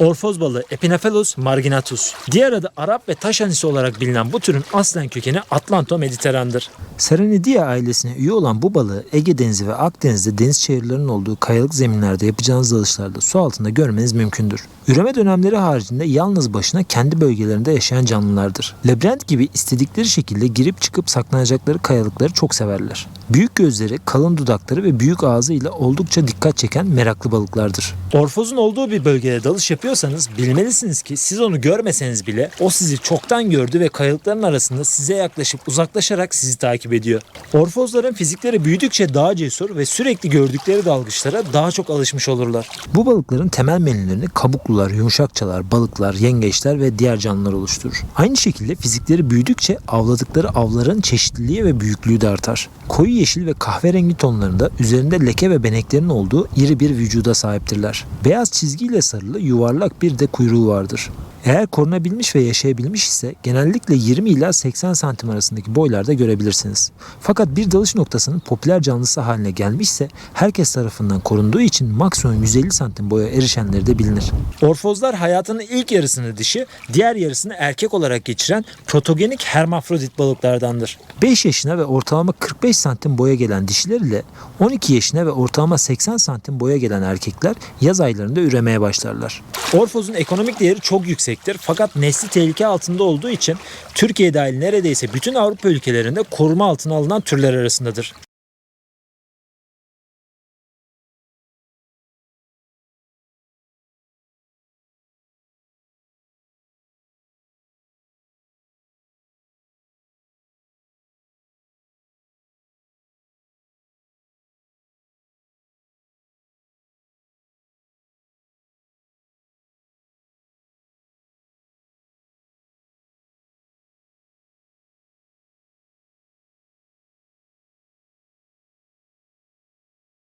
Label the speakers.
Speaker 1: Orfoz balığı Epinephelus marginatus. Diğer adı Arap ve taş anisi olarak bilinen bu türün aslen kökeni Atlanto-Mediteran'dır. Serenidia ailesine üye olan bu balığı Ege Denizi ve Akdeniz'de deniz çayırlarının olduğu kayalık zeminlerde yapacağınız dalışlarda su altında görmeniz mümkündür. Üreme dönemleri haricinde yalnız başına kendi bölgelerinde yaşayan canlılardır. Labirent gibi istedikleri şekilde girip çıkıp saklanacakları kayalıkları çok severler. Büyük gözleri, kalın dudakları ve büyük ağzıyla oldukça dikkat çeken meraklı balıklardır. Orfozun olduğu bir bölgede dalış yapıyorsanız bilmelisiniz ki siz onu görmeseniz bile o sizi çoktan gördü ve kayalıkların arasında size yaklaşıp uzaklaşarak sizi takip ediyor. Orfozların fizikleri büyüdükçe daha cesur ve sürekli gördükleri dalgıçlara daha çok alışmış olurlar. Bu balıkların temel menülerini kabuklular, yumuşakçalar, balıklar, yengeçler ve diğer canlılar oluşturur. Aynı şekilde fizikleri büyüdükçe avladıkları avların çeşitliliği ve büyüklüğü de artar. Koyu yeşil ve kahverengi tonlarında üzerinde leke ve beneklerin olduğu iri bir vücuda sahiptirler. Beyaz çizgiyle sarılı yuvarlak bir de kuyruğu vardır. Eğer korunabilmiş ve yaşayabilmiş ise genellikle 20 ila 80 santim arasındaki boylarda görebilirsiniz. Fakat bir dalış noktasının popüler canlısı haline gelmişse herkes tarafından korunduğu için maksimum 150 santim boya erişenleri de bilinir. Orfozlar hayatının ilk yarısını dişi, diğer yarısını erkek olarak geçiren protogenik hermafrodit balıklardandır. 5 yaşına ve ortalama 45 santim boya gelen dişiler ile 12 yaşına ve ortalama 80 santim boya gelen erkekler yaz aylarında üremeye başlarlar. Orfozun ekonomik değeri çok yüksektir fakat nesli tehlike altında olduğu için Türkiye dahil neredeyse bütün Avrupa ülkelerinde koruma altına alınan türler arasındadır.